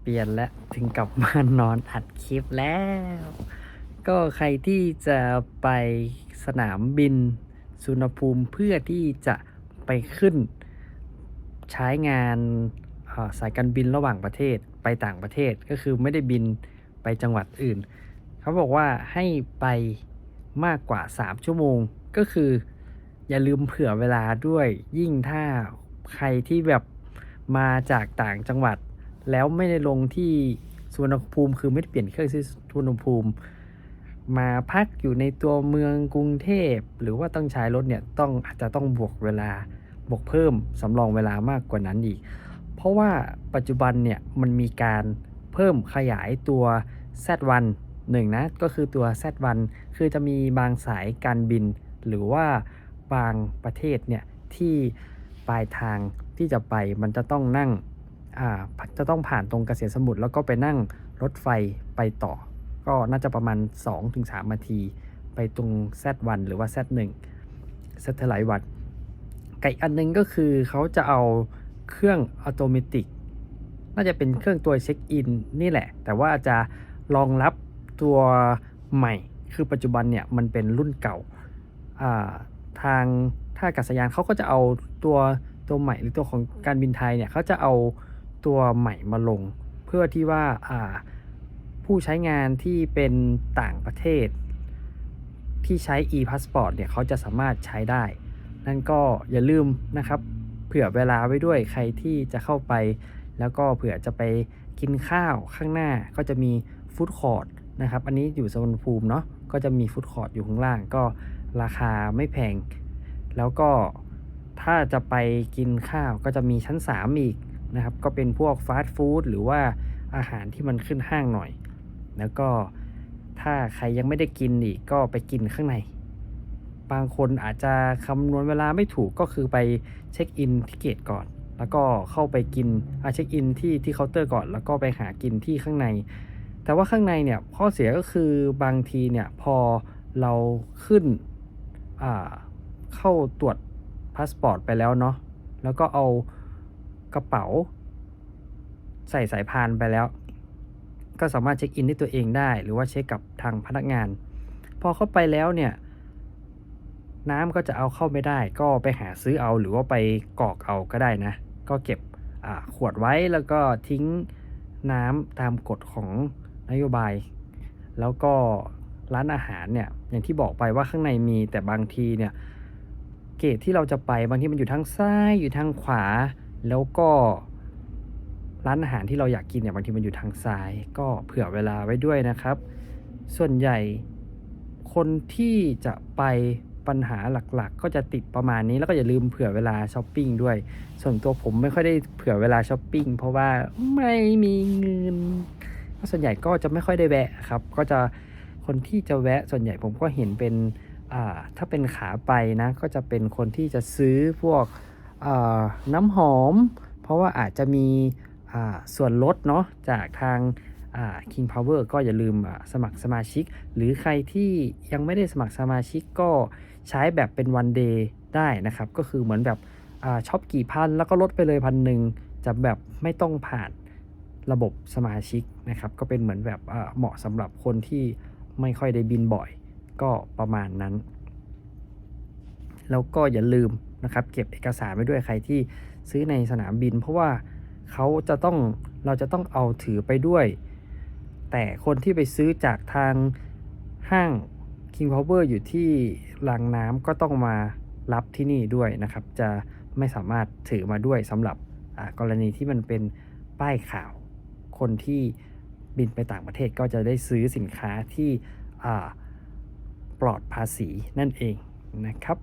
เปลี่ยนและถึงกลับมานอนอัดคลิปแล้ว ก็ใครที่จะไปสนามบินสุนภูมิเพื่อที่จะไปขึ้นใช้งานสายการบินระหว่างประเทศไปต่างประเทศก็คือไม่ได้บินไปจังหวัดอื่น เขาบอกว่าให้ไปมากกว่า 3 ชั่วโมง ก็คืออย่าลืมเผื่อเวลาด้วยยิ่งถ้าใครที่แบบ มาจากต่างจังหวัด แล้วไม่ได้ลงที่สุวรรณภูมิคือไม่ได้เปลี่ยนเครื่องที่สุวรรณภูมิ มาพักอยู่ในตัวเมืองกรุงเทพ หรือว่าต้องใช้รถเนี่ยต้องอาจจะต้องบวกเวลาบวกเพิ่มสำรองเวลามากกว่านั้นอีก เพราะว่าปัจจุบันเนี่ยมันมีการเพิ่มขยายตัว Z1 หนึ่งนะก็คือตัว Z1 คือจะมีบางสายการบิน หรือว่าบางประเทศเนี่ยที่ ปลายทางที่จะไปมันจะต้องนั่งอ่าจะต้องผ่านตรงเกษตรสมุทรแล้วก็ไปนั่งรถไฟไปต่อ ก็น่าจะประมาณ 2-3นาที ไปตรง Z1 หรือว่า Z1 Satellite 1ไก่อันหนึงก็คือเขาจะเอาเครื่องอัตโนมัติน่าจะเป็นเครื่องตัวเช็คอินนี่แหละ แต่ว่าจะรองรับตัวใหม่ คือปัจจุบันเนี่ยมันเป็นรุ่นเก่าอ่า ทางท่าอากาศยานเขาก็จะเอาตัวตัวใหม่หรือตัวของการบินไทยเนี่ยเขาจะเอาตัวใหม่มาลง เพื่อที่ว่าผู้ใช้งานที่เป็นต่างประเทศ ที่ใช้ e-passport เนี่ยเขาจะสามารถใช้ได้ นั่นก็อย่าลืมนะครับ เผื่อเวลาไว้ด้วยใครที่จะเข้าไป แล้วก็เผื่อจะไปกินข้าวข้างหน้าก็จะมีฟู้ดคอร์ทนะครับ อันนี้อยู่สวนภูมิเนาะก็จะมีฟู้ดคอร์ทอยู่ข้างล่างก็ ราคาไม่แพง แล้วก็ถ้าจะไปกินข้าวก็จะมีชั้น 3 อีกนะครับ ก็เป็นพวกฟาสต์ฟู้ดหรือว่าอาหารที่มันขึ้นห้างหน่อย แล้วก็ถ้าใครยังไม่ได้กินอีกก็ไปกินข้างใน บางคนอาจจะคำนวณเวลาไม่ถูกก็คือไปเช็คอินที่เกตก่อน แล้วก็เข้าไปกินอาเช็คอินที่ที่เคาน์เตอร์ก่อน แล้วก็ไปหากินที่ข้างใน แต่ว่าข้างในเนี่ยข้อเสียก็คือบางทีเนี่ยพอเราขึ้น เข้าตรวจพาสปอร์ตไปแล้วเนาะแล้วก็เอากระเป๋า ใส่สายพานไปแล้ว ก็สามารถเช็คอินด้วยตัวเองได้ หรือว่าเช็คกับทางพนักงาน พอเข้าไปแล้วเนี่ย น้ำก็จะเอาเข้าไม่ได้ ก็ไปหาซื้อเอาหรือว่าไปกรอกเอาก็ได้นะ ก็เก็บขวดไว้แล้วก็ทิ้งน้ำตามกฎของนโยบาย แล้วก็ ร้านอาหารเนี่ยอย่างที่บอกไปว่าข้างในมีแต่บางทีเนี่ยเกตที่เราจะไปบางทีมันอยู่ทางซ้ายอยู่ทางขวา แล้วก็ร้านอาหารที่เราอยากกินเนี่ยบางทีมันอยู่ทางซ้าย ก็เผื่อเวลาไว้ด้วยนะครับ ส่วนใหญ่คนที่จะไปปัญหาหลักๆ ก็จะติดประมาณนี้แล้วก็อย่าลืมเผื่อเวลาช้อปปิ้งด้วย ส่วนตัวผมไม่ค่อยได้เผื่อเวลาช้อปปิ้งเพราะว่าไม่มีเงินส่วนใหญ่ก็จะไม่ค่อยได้แวะครับ ก็จะ คนที่จะแวะส่วนใหญ่ผมก็เห็นเป็นถ้าเป็นขาไปนะก็จะเป็นคนที่จะซื้อพวกน้ำหอม เพราะว่าอาจจะมีส่วนลดเนาะจากทาง King Power ก็อย่าลืมสมัครสมาชิก หรือใครที่ยังไม่ได้สมัครสมาชิกก็ใช้แบบเป็นวันเดย์ได้นะครับ ก็คือเหมือนแบบอช็อปกี่พันแล้วก็ลดไปเลยพันหนึ่งจะแบบไม่ต้องผ่านระบบสมาชิกนะครับ ก็เป็นเหมือนแบบเหมาะสำหรับคนที่ ไม่ค่อยได้บินบ่อย ก็ประมาณนั้น แล้วก็อย่าลืมนะครับ เก็บเอกสารไว้ด้วยใครที่ซื้อในสนามบิน เพราะว่าเขาจะต้องเราจะต้องเอาถือไปด้วย แต่คนที่ไปซื้อจากทางห้าง King Power อยู่ที่รางน้ำก็ต้องมารับที่นี่ด้วยนะครับ จะไม่สามารถถือมาด้วยสำหรับกรณีที่มันเป็นป้ายข่าวคนที่ บินไปต่างประเทศก็จะได้ซื้อสินค้าที่ปลอดภาษีนั่นเองนะครับ